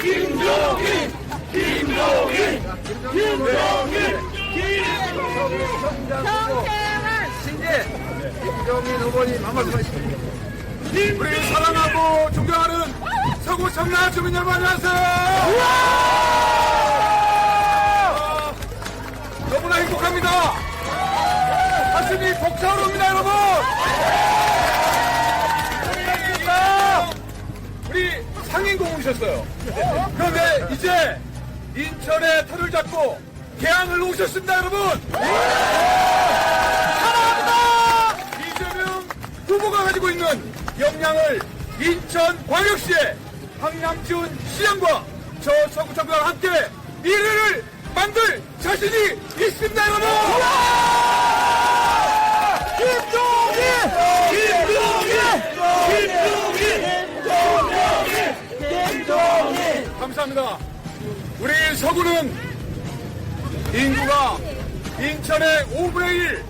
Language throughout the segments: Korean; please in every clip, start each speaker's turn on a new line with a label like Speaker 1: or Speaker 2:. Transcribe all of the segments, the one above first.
Speaker 1: 김종인! 김종인! 김종인!
Speaker 2: 신재 김종인 후보님 한 말씀 하시죠.
Speaker 1: 우리 사랑하고 존경하는 서구 청라 주민 여러분 안녕하세요. 아, 너무나 행복합니다. 가슴이 벅차오릅니다 여러분. 오셨어요. 그런데 이제 인천에 터를 잡고 개항을 오셨습니다 여러분. 사랑합니다. 이재명 후보가 가지고 있는 역량을 인천 광역시의 황남지훈 시장과 저 서구청과 함께 미래를 만들 자신이 있습니다 여러분 김종인 김종인 김종인 감사합니다 우리 서구는 인구가 인천의 5분의 1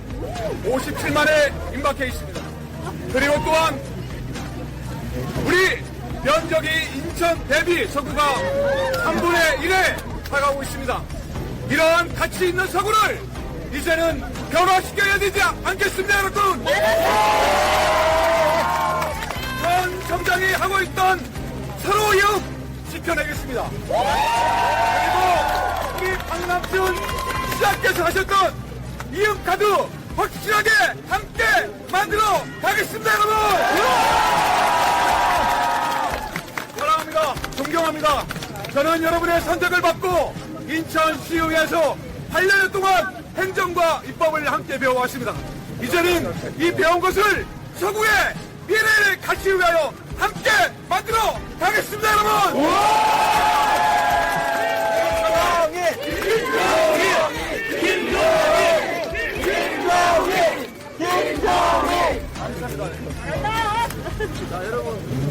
Speaker 1: 57만에 임박해 있습니다 그리고 또한 우리 면적이 인천 대비 서구가 3분의 1에 다가오고 있습니다. 이러한 가치 있는 서구를 이제는 변화시켜야 되지 않겠습니까, 여러분? 전 청장이 하고 있던 서로 이웃 지켜내겠습니다. 그리고 우리 박남준 시장께서 하셨던 이웃 카드 확실하게 함께 만들어 가겠습니다, 여러분! 사랑합니다. 존경합니다. 저는 여러분의 선택을 받고 인천시의회에서 8년 동안 행정과 입법을 함께 배워왔습니다. 이제는 이 배운 것을 서구의 미래를 같이 위하여 함께 만들어 가겠습니다, 여러분!
Speaker 2: 자 여러분